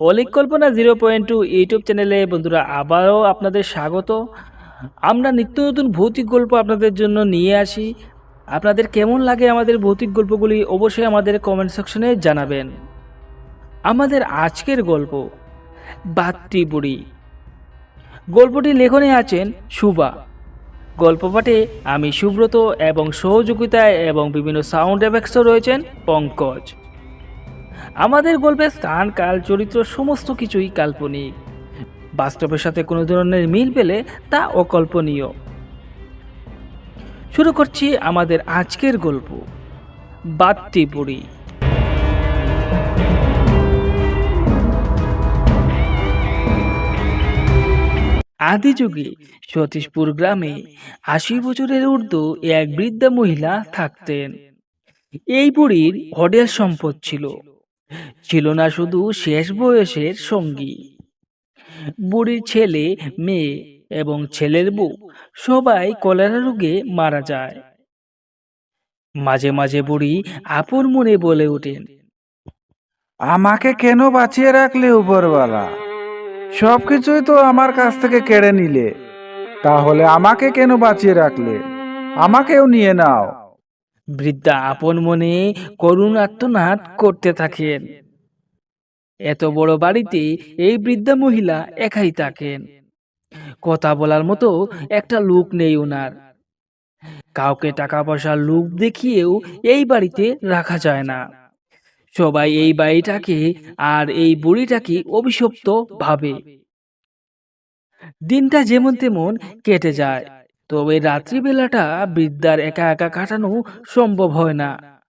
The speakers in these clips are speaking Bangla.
অলিক কল্পনা জিরো পয়েন্ট টু ইউটিউব চ্যানেলে বন্ধুরা আবারও আপনাদের স্বাগত। আমরা নিত্য নতুন ভৌতিক গল্প আপনাদের জন্য নিয়ে আসি। আপনাদের কেমন লাগে আমাদের ভৌতিক গল্পগুলি অবশ্যই আমাদের কমেন্ট সেকশনে জানাবেন। আমাদের আজকের গল্প, বাত্তি বুড়ি। গল্পটি লেখনে আছেন সুবা গল্প পাঠে আমি সুব্রত এবং সহযোগিতায় এবং বিভিন্ন সাউন্ড এফেক্টসও রয়েছেন পঙ্কজ। আমাদের গল্পের স্থান, কাল, চরিত্র, সমস্ত কিছুই কাল্পনিক। বাস্তবের সাথে কোনো ধরনের মিল পেলে তা অকল্পনীয়। শুরু করছি আমাদের আজকের গল্প বাত্তি বুড়ি আদি যুগে সতীশপুর গ্রামে আশি বছরের ঊর্ধ্ব এক বৃদ্ধা মহিলা থাকতেন। এই বুড়ির অডেল সম্পদ ছিল। ছিল না শুধু শেষ বয়সের সঙ্গী। বুড়ির ছেলে, মেয়ে এবং ছেলের বউ সবাই কলেরা রোগে মারা যায়। মাঝে মাঝে বুড়ি আপন মনে বলে ওঠেন, আমাকে কেন বাঁচিয়ে রাখলে উপরওয়ালা? সব কিছুই তো আমার কাছ থেকে কেড়ে নিলে। তাহলে আমাকে কেন বাঁচিয়ে রাখলে? আমাকেও নিয়ে নাও। বৃদ্ধা আপন মনে করুণ আত্মনাদ করতে থাকেন। এত বড় বাড়িতে এই বৃদ্ধা মহিলা একাই থাকেন। কথা বলার মতো একটা লোক নেই ওনার। কাউকে টাকা পয়সার লোক দেখিয়েও এই বাড়িতে রাখা যায় না। সবাই এই বাড়িটাকে আর এই বুড়িটাকে অভিশপ্ত ভাবে। দিনটা যেমন তেমন কেটে যায়। তবে রাত্রিবেলাটা বৃদ্ধার একা একা কাটানো সম্ভব হয় না।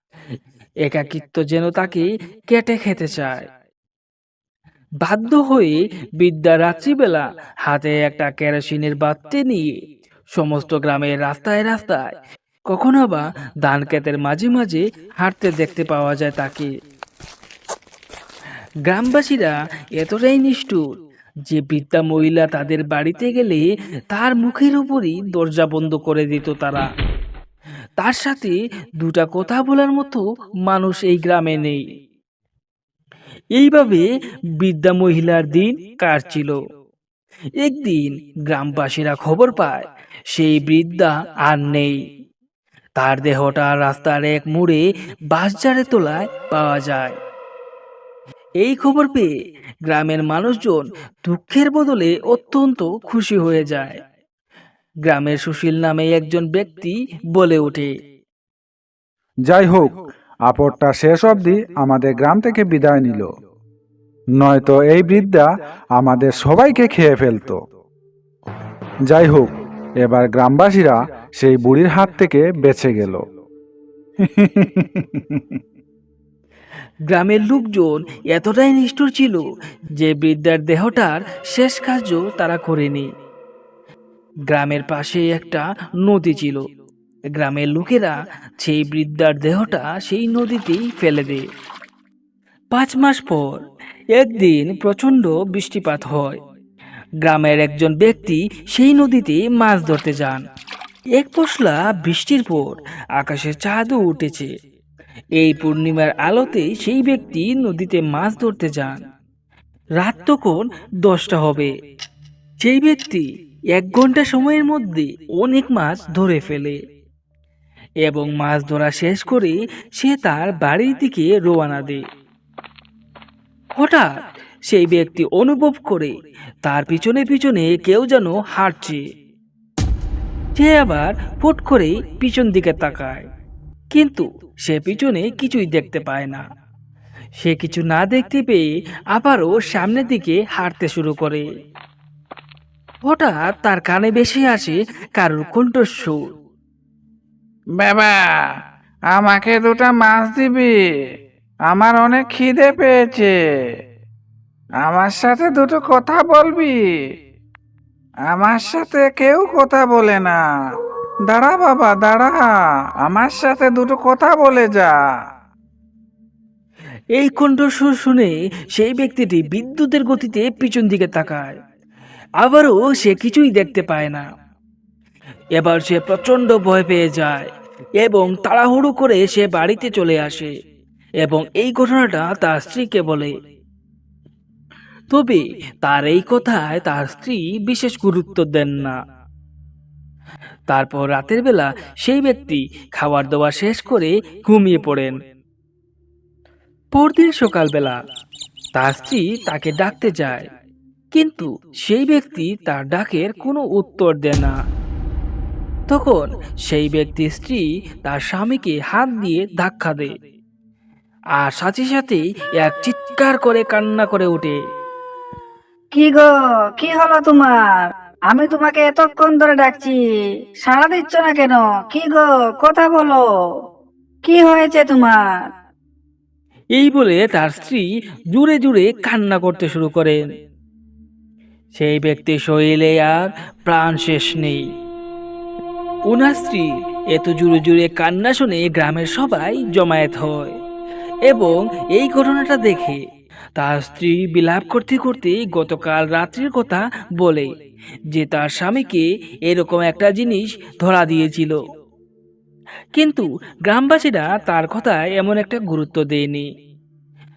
একাকিত্ব যেন তাকে কেটে খেতে চায়। বাধ্য হয়ে বিদ্যা রাত্রিবেলা হাতে একটা কেরোসিনের বাতি নিয়ে সমস্ত গ্রামের রাস্তায় রাস্তায়, কখনো বা ধান ক্ষেতের মাঝে মাঝে হাঁটতে দেখতে পাওয়া যায় তাকে। গ্রামবাসীরা এতটাই নিষ্ঠুর যে বৃদ্ধা মহিলা তাদের বাড়িতে গেলে তার মুখের উপরই দরজা বন্ধ করে দিত তারা। তার সাথে দুটা কথা বলার মতো মানুষ এই গ্রামে নেই। এইভাবে বৃদ্ধা মহিলার দিন কাটছিল। একদিন গ্রামবাসীরা খবর পায়, সেই বৃদ্ধা আর নেই। তার দেহটা রাস্তার এক মোড়ে বাসজারে তোলায় পাওয়া যায়। এই খবর পেয়ে গ্রামের মানুষজন দুঃখের বদলে অত্যন্ত খুশি হয়ে যায়। গ্রামের সুশীল নামে একজন ব্যক্তি বলে ওঠে, যাই হোক, আপদটা শেষ অবধি আমাদের গ্রাম থেকে বিদায় নিল। নয়তো এই বৃদ্ধা আমাদের সবাইকে খেয়ে ফেলতো। যাই হোক, এবার গ্রামবাসীরা সেই বুড়ির হাত থেকে বেঁচে গেল। গ্রামের লোকজন এতটাই নিষ্ঠুর ছিল যে বৃদ্ধার দেহটার শেষ কার্য তারা করেনি। গ্রামের পাশে একটা নদী ছিল। গ্রামের লোকেরা সেই বৃদ্ধার দেহটা সেই নদীতেই ফেলে দেয়। পাঁচ মাস পর একদিন প্রচণ্ড বৃষ্টিপাত হয়। গ্রামের একজন ব্যক্তি সেই নদীতে মাছ ধরতে যান। এক পশলা বৃষ্টির পর আকাশে চাঁদও উঠেছে। এই পূর্ণিমার আলোতে সেই ব্যক্তি নদীতে মাছ ধরতে যান। রাত তখন দশটা হবে। সেই ব্যক্তি এক ঘণ্টা সময়ের মধ্যে অনেক মাছ ধরে ফেলে এবং মাছ ধরা শেষ করে সে তার বাড়ির দিকে রোয়ানা দেয়। হঠাৎ সেই ব্যক্তি অনুভব করে তার পিছনে পিছনে কেউ যেন হাঁটছে। সে আবার ফুট করে পিছন দিকে তাকায়। কিন্তু সে পিছনে কিছুই দেখতে পায় না। সে কিছু না দেখতে পেয়ে আবারও সামনের দিকে হাঁটতে শুরু করে। হঠাৎ তার কানে বেশি আসে কারোর কণ্ঠস্বর। বাবা, আমাকে দুটা মাছ দিবি। আমার অনেক খিদে পেয়েছে। আমার সাথে দুটো কথা বলবি। আমার সাথে কেউ কথা বলে না। দাঁড়া বাবা, দাঁড়া। আমার সাথে দুটো কথা বলে যা। এই কণ্ঠস্বর শুনে সেই ব্যক্তিটি বিদ্যুতের গতিতে পিছন দিকে তাকায়। আবারও সে কিছুই দেখতে পায় না। এবার সে প্রচণ্ড ভয় পেয়ে যায় এবং তাড়াহুড়ো করে সে বাড়িতে চলে আসে এবং এই ঘটনাটা তার স্ত্রীকে বলে। তবে তার এই কথায় তার স্ত্রী বিশেষ গুরুত্ব দেন না। তারপর রাতের বেলা সেই ব্যক্তি খাবার দাবার শেষ করে ঘুমিয়ে পড়েন। পরদিন সকালবেলা তার স্ত্রী তাকে ডাকতে যায়, কিন্তু সেই ব্যক্তি তার ডাকের কোনো উত্তর দেয় না। তখন সেই ব্যক্তির স্ত্রী তার স্বামীকে হাত দিয়ে ধাক্কা দেয় আর সাথে সাথে এক চিৎকার করে কান্না করে ওঠে। কি গো, কি হলো তোমার? আমি তোমাকে এতক্ষণ ধরে ডাকছি। সাড়া দিচ্ছ না কেন? কি গো? কথা বলো। কি হয়েছে তোমার? এই বলে তার স্ত্রী জুড়ে জুড়ে কান্না করতে শুরু করেন সেই ব্যক্তির শরীরে আর প্রাণ শেষ নেই। ওনার স্ত্রী এত জুড়ে জুড়ে কান্না শুনে গ্রামের সবাই জমায়েত হয় এবং এই ঘটনাটা দেখে তার স্ত্রী বিলাপ করতে করতে গতকাল রাত্রির কথা বলে যে তার স্বামীকে এরকম একটা জিনিস ধরা দিয়েছিল। কিন্তু গ্রামবাসীরা তার কথায় এমন একটা গুরুত্ব দেয়নি।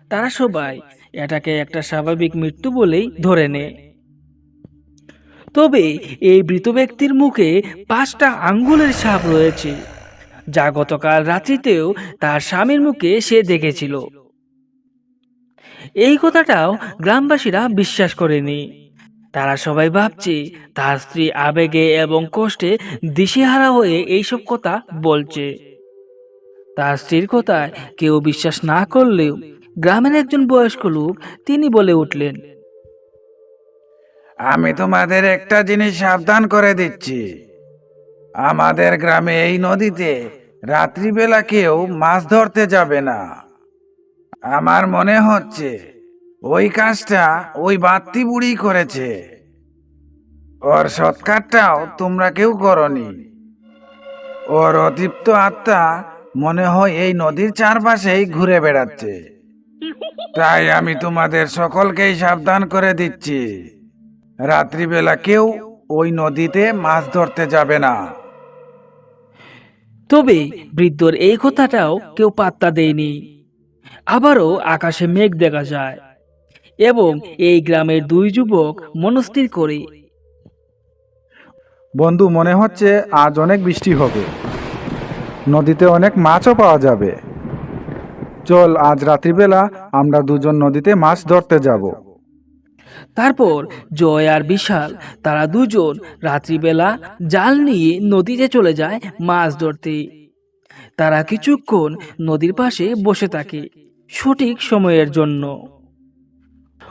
তারা সবাই এটাকে একটা স্বাভাবিক মৃত্যু বলেই ধরে নেয়। তবে এই মৃত ব্যক্তির মুখে পাঁচটা আঙ্গুলের সাপ রয়েছে, যা গতকাল রাত্রিতেও তার স্বামীর মুখে সে দেখেছিল। এই কথাটাও গ্রামবাসীরা বিশ্বাস করেনি। তারা সবাই ভাবছে, তার স্ত্রী আবেগে এবং কষ্টে দিশেহারা হয়ে এইসব কথা বলছে। তার স্ত্রীর কথায় কেউ বিশ্বাস না করলেও গ্রামের একজন বয়স্ক লোক তিনি বলে উঠলেন, আমি তোমাদের একটা জিনিস সাবধান করে দিচ্ছি। আমাদের গ্রামে এই নদীতে রাত্রিবেলা কেউ মাছ ধরতে যাবে না। আমার মনে হচ্ছে ওই কাজটা ওই বাত্তি বুড়ি করেছে। ওর সৎকারটাও তোমরা কেউ করনি। ওর অতৃপ্ত আত্মা মনে হয় এই নদীর চারপাশেই ঘুরে বেড়াচ্ছে। তাই আমি তোমাদের সকলকেই সাবধান করে দিচ্ছি। রাত্রিবেলা কেউ ওই নদীতে মাছ ধরতে যাবে না। তবে বৃদ্ধর এই কথাটাও কেউ পাত্তা দেয়নি। আবারও আকাশে মেঘ দেখা যায় এবং এই গ্রামের দুই যুবক মনস্থির করে। বন্ধু মনে হচ্ছে আজ অনেক বৃষ্টি হবে। নদীতে অনেক মাছও পাওয়া যাবে। চল আজ রাত্রিবেলা আমরা দুজন নদীতে মাছ ধরতে যাব। তারপর জয় আর বিশাল তারা দুজন রাত্রিবেলা জাল নিয়ে নদীতে চলে যায় মাছ ধরতে। তারা কিছুক্ষণ নদীর পাশে বসে থাকে সঠিক সময়ের জন্য।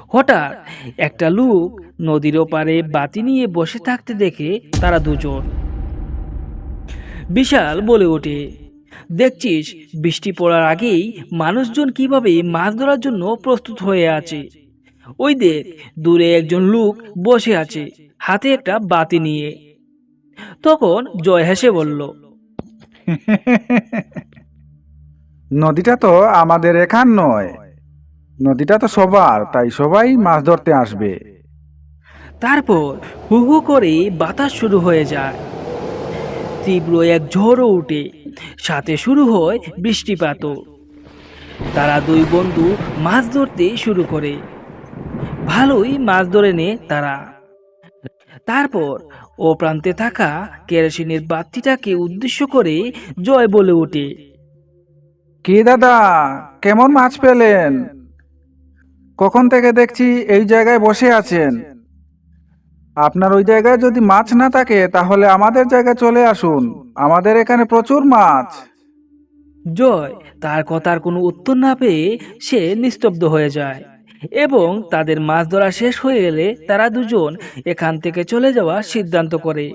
হঠাৎ একটা লোক নদীর ওপারে বাতি নিয়ে বসে থাকতে দেখে তারা দুজন। বিশাল বলে ওঠে, দেখছিস, বৃষ্টি পড়ার আগেই মানুষজন কীভাবে মাছ ধরার জন্য প্রস্তুত হয়ে আছে। ওই দেখ, দূরে একজন লোক বসে আছে, হাতে একটা বাতি নিয়ে। তখন জয় হেসে বলল নদীটা তো আমাদের এখান নয়। নদীটা তো সবার, তাই সবাই মাছ ধরতে আসবে। তারপর হু হু করে বাতাস শুরু হয়ে যায়। তীব্র এক ঝড়ও উঠে, সাথে শুরু হয় বৃষ্টিপাতও। তারা দুই বন্ধু মাছ ধরতে শুরু করে। ভালোই মাছ ধরে নে তারা। তারপর ও প্রান্তে থাকা কেরোসিনের বাতিটাকে উদ্দেশ্য করে জয় বলে ওঠে। কি দাদা কেমন মাছ পেলেন? কখন থেকে দেখছি এই জায়গায় বসে আছেন? আপনার ওই জায়গায় যদি মাছ না থাকে তাহলে আমাদের জায়গায় চলে আসুন। আমাদের এখানে প্রচুর মাছ। জয় তার কথার কোনো উত্তর না পেয়ে সে নিস্তব্ধ হয়ে যায়। এবং তাদের মাছ ধরা শেষ হয়ে গেলে তারা দুজন এখান থেকে চলে যাওয়ার সিদ্ধান্ত করে।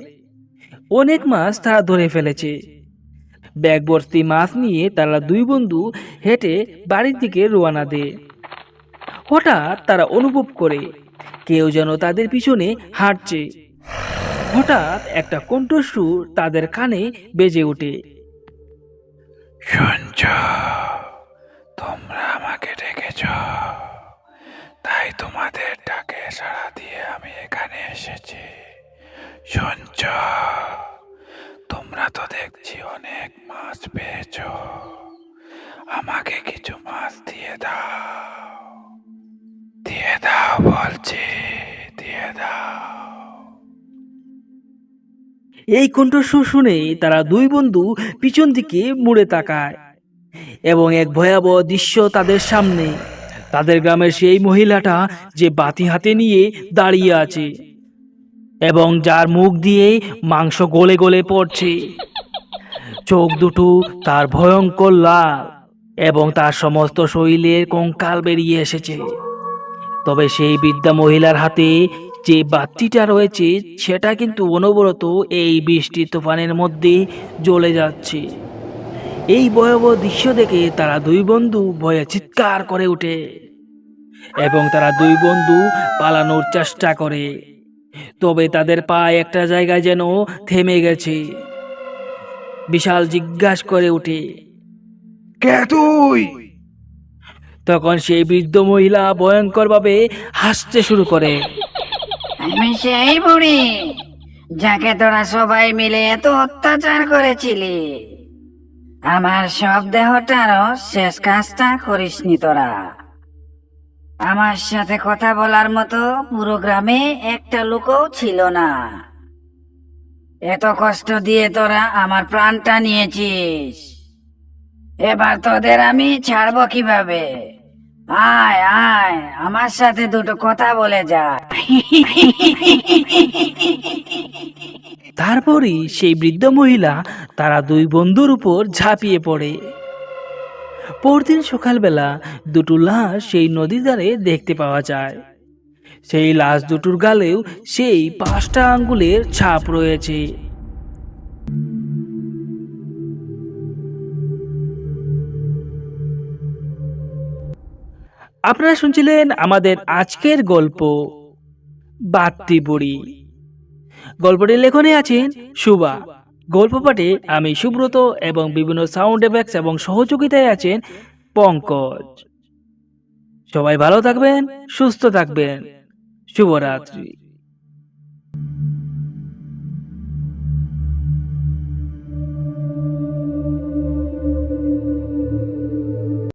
অনেক মাছ তারা ধরে ফেলেছে। ব্যাগ ভর্তি মাছ নিয়ে তারা দুই বন্ধু হেঁটে বাড়ির দিকে রোয়ানা দেয়। হঠাৎ তারা অনুভব করে কেউ যেন তাদের পিছনে হাঁটছে। হঠাৎ একটা কণ্ঠস্বর তাদের কানে বেজে ওঠে। শুনছ? তোমরা আমাকে ডেকেছ। সাড়া দিয়ে আমি এখানে এসেছি। শুনছ? তোমরা তো দেখছি অনেক মাছ পেয়েছ। আমাকে কিছু মাছ দিয়ে দাও। দিয়ে দাও বলছি, দিয়ে দাও। এই কণ্ঠস্বর শুনে তারা দুই বন্ধু পিছন দিকে মুড়ে তাকায় এবং এক ভয়াবহ দৃশ্য তাদের সামনে তাদের গ্রামের সেই মহিলাটা যে বাতি হাতে নিয়ে দাঁড়িয়ে আছে এবং যার মুখ দিয়ে মাংস গলে গলে পড়ছে। চোখ দুটো তার ভয়ঙ্কর লাল এবং তার সমস্ত শরীরের কঙ্কাল বেরিয়ে এসেছে। তবে সেই বৃদ্ধা মহিলার হাতে যে বাতিটা রয়েছে, সেটা কিন্তু অনবরত এই বৃষ্টি তুফানের মধ্যে জ্বলে যাচ্ছে। এই ভয়াবহ দৃশ্য দেখে তারা দুই বন্ধু ভয়ে চিৎকার করে ওঠে এবং তারা দুই বন্ধু পালানোর চেষ্টা করে। তবে তাদের পা একটা জায়গায় যেন থেমে গেছে। বিশাল জিজ্ঞাসা করে ওঠে কে তুই? তখন সেই বৃদ্ধ মহিলা ভয়ঙ্করভাবে হাসতে শুরু করে। আমি সেই বুড়ি যাকে তোরা সবাই মিলে এত অত্যাচার করেছিলি। আমার সব দেহটারও শেষ কাজটা করিসনি তোরা। আমার সাথে কথা বলার মতো পুরো গ্রামে একটা লোকও ছিল না। এত কষ্ট দিয়ে তোরা আমার প্রাণটা নিয়েছিস। এবার তোদের আমি ছাড়বো কীভাবে? আয় আয়, আমার সাথে দুটো কথা বলে যা। তারপরই সেই বৃদ্ধ মহিলা তারা দুই বন্ধুর উপর ঝাঁপিয়ে পড়ে। পরদিন সকালবেলা দুটো লাশ সেই নদীর ধারে দেখতে পাওয়া যায়। সেই লাশ দুটোর গালেও সেই পাঁচটা আঙ্গুলের ছাপ রয়েছে। আপনারা শুনছিলেন আমাদের আজকের গল্প, বাত্তি বুড়ি। গল্পটির লেখনে আছেন সুবা। গল্প পাঠে আমি সুব্রত এবং বিভিন্ন সাউন্ড এফেক্টস এবং সহযোগিতায় আছেন পঙ্কজ। সবাই ভালো থাকবেন, সুস্থ থাকবেন। শুভরাত্রি।